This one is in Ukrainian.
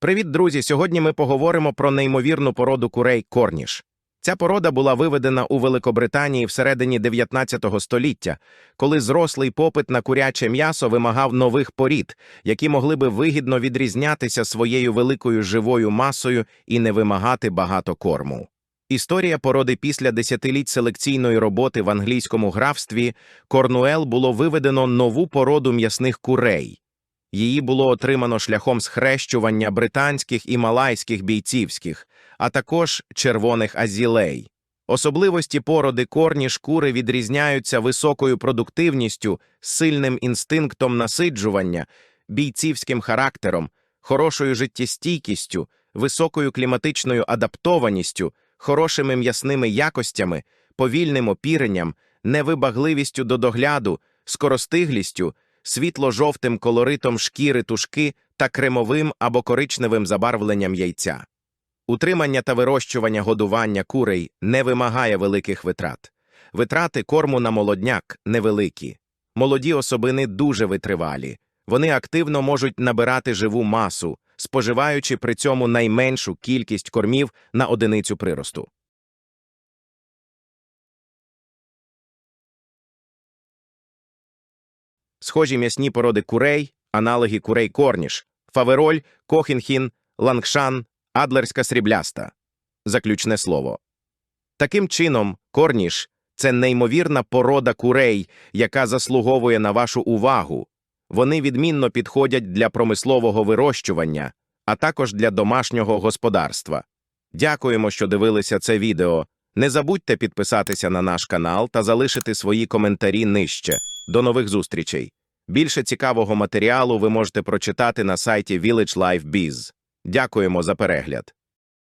Привіт, друзі! Сьогодні ми поговоримо про неймовірну породу курей Корніш. Ця порода була виведена у Великобританії всередині 19 століття, коли зрослий попит на куряче м'ясо вимагав нових порід, які могли би вигідно відрізнятися своєю великою живою масою і не вимагати багато корму. Історія породи після десятиліть селекційної роботи в англійському графстві Корнуел було виведено нову породу м'ясних курей. Її було отримано шляхом схрещування британських і малайських бійцівських, а також червоних азілей. Особливості породи корні шкури відрізняються високою продуктивністю, сильним інстинктом насиджування, бійцівським характером, хорошою життєстійкістю, високою кліматичною адаптованістю, хорошими м'ясними якостями, повільним опіренням, невибагливістю до догляду, скоростиглістю, світло-жовтим колоритом шкіри тушки та кремовим або коричневим забарвленням яйця. Утримання та вирощування годування курей не вимагає великих витрат. Витрати корму на молодняк невеликі. Молоді особини дуже витривалі. Вони активно можуть набирати живу масу, споживаючи при цьому найменшу кількість кормів на одиницю приросту. Схожі м'ясні породи курей, аналоги курей корніш, фавероль, кохінхін, лангшан, адлерська срібляста. Заключне слово. Таким чином, корніш – це неймовірна порода курей, яка заслуговує на вашу увагу. Вони відмінно підходять для промислового вирощування, а також для домашнього господарства. Дякуємо, що дивилися це відео. Не забудьте підписатися на наш канал та залишити свої коментарі нижче. До нових зустрічей! Більше цікавого матеріалу ви можете прочитати на сайті Village Life Biz. Дякуємо за перегляд.